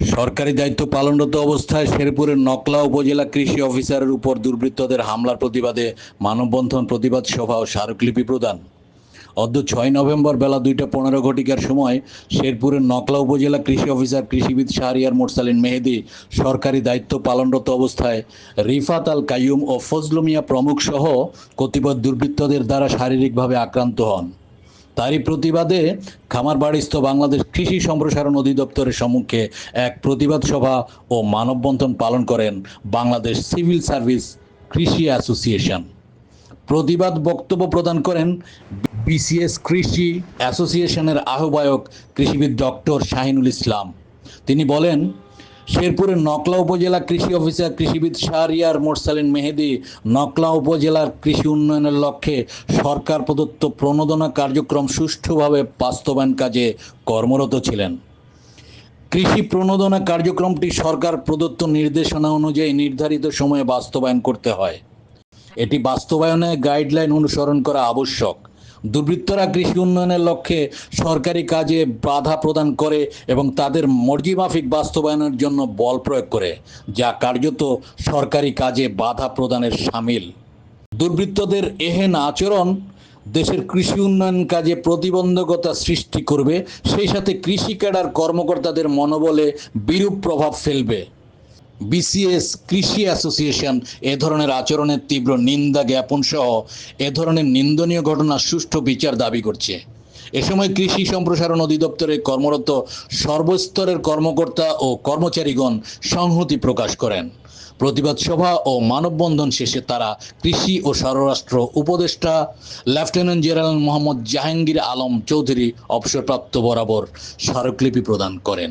সরকারি দায়িত্ব পালনরত অবস্থায় শেরপুরের নকলা উপজেলা কৃষি অফিসারের উপর দুর্বৃত্তদের হামলার প্রতিবাদে মানববন্ধন প্রতিবাদ সভা ও স্মারকলিপি প্রদান। অদ্য ছয় নভেম্বর বেলা দুইটা পনেরো ঘটিকার সময় শেরপুরের নকলা উপজেলা কৃষি অফিসার কৃষিবিদ শাহরিয়ার মোরসালিন মেহেদি সরকারি দায়িত্ব পালনরত অবস্থায় রিফাত আল কাইয়ুম ও ফজলুমিয়া প্রমুখ সহ কতিপয় দুর্বৃত্তদের দ্বারা শারীরিকভাবে আক্রান্ত হন। তারই প্রতিবাদে খামারবাড়িস্থ বাংলাদেশ কৃষি সম্প্রসারণ অধিদপ্তরের সম্মুখে এক প্রতিবাদ সভা ও মানববন্ধন পালন করেন বাংলাদেশ সিভিল সার্ভিস কৃষি অ্যাসোসিয়েশন। প্রতিবাদ বক্তব্য প্রদান করেন বিসিএস কৃষি অ্যাসোসিয়েশনের আহ্বায়ক কৃষিবিদ ডক্টর শাহিনুল ইসলাম। তিনি বলেন শেরপুরের নকলা উপজেলা কৃষি অফিসার কৃষিবিদ শাহরিয়ার মোরসালিন মেহেদি নকলা উপজেলার কৃষি উন্নয়নের লক্ষ্যে সরকার প্রদত্ত প্রণোদনা কার্যক্রম সুষ্ঠুভাবে বাস্তবায়ন কাজে কর্মরত ছিলেন। কৃষি প্রণোদনা কার্যক্রমটি সরকার প্রদত্ত নির্দেশনা অনুযায়ী নির্ধারিত সময়ে বাস্তবায়ন করতে হয়। এটি বাস্তবায়নে গাইডলাইন অনুসরণ করা আবশ্যক। দুর্বৃত্তরা কৃষি উন্নয়নের লক্ষ্যে সরকারি কাজে বাধা প্রদান করে এবং তাদের মর্জিমাফিক বাস্তবায়নের জন্য বল প্রয়োগ করে, যা কার্যত সরকারি কাজে বাধা প্রদানের সামিল। দুর্বৃত্তদের এহেন আচরণ দেশের কৃষি উন্নয়ন কাজে প্রতিবন্ধকতা সৃষ্টি করবে, সেই সাথে কৃষি ক্যাডার কর্মকর্তাদের মনোবলে বিরূপ প্রভাব ফেলবে। বিসিএস কৃষি অ্যাসোসিয়েশন এ ধরনের আচরণের তীব্র নিন্দা জ্ঞাপন সহ এ ধরনের নিন্দনীয় ঘটনার সুষ্ঠু বিচার দাবি করছে। এ সময় কৃষি সম্প্রসারণ অধিদপ্তরে কর্মরত সর্বস্তরের কর্মকর্তা ও কর্মচারীগণ সংহতি প্রকাশ করেন। প্রতিবাদ সভা ও মানববন্ধন শেষে তারা কৃষি ও স্বরাষ্ট্র উপদেষ্টা লেফটেন্যান্ট জেনারেল মোহাম্মদ জাহাঙ্গীর আলম চৌধুরী অবসরপ্রাপ্ত বরাবর স্মারকলিপি প্রদান করেন।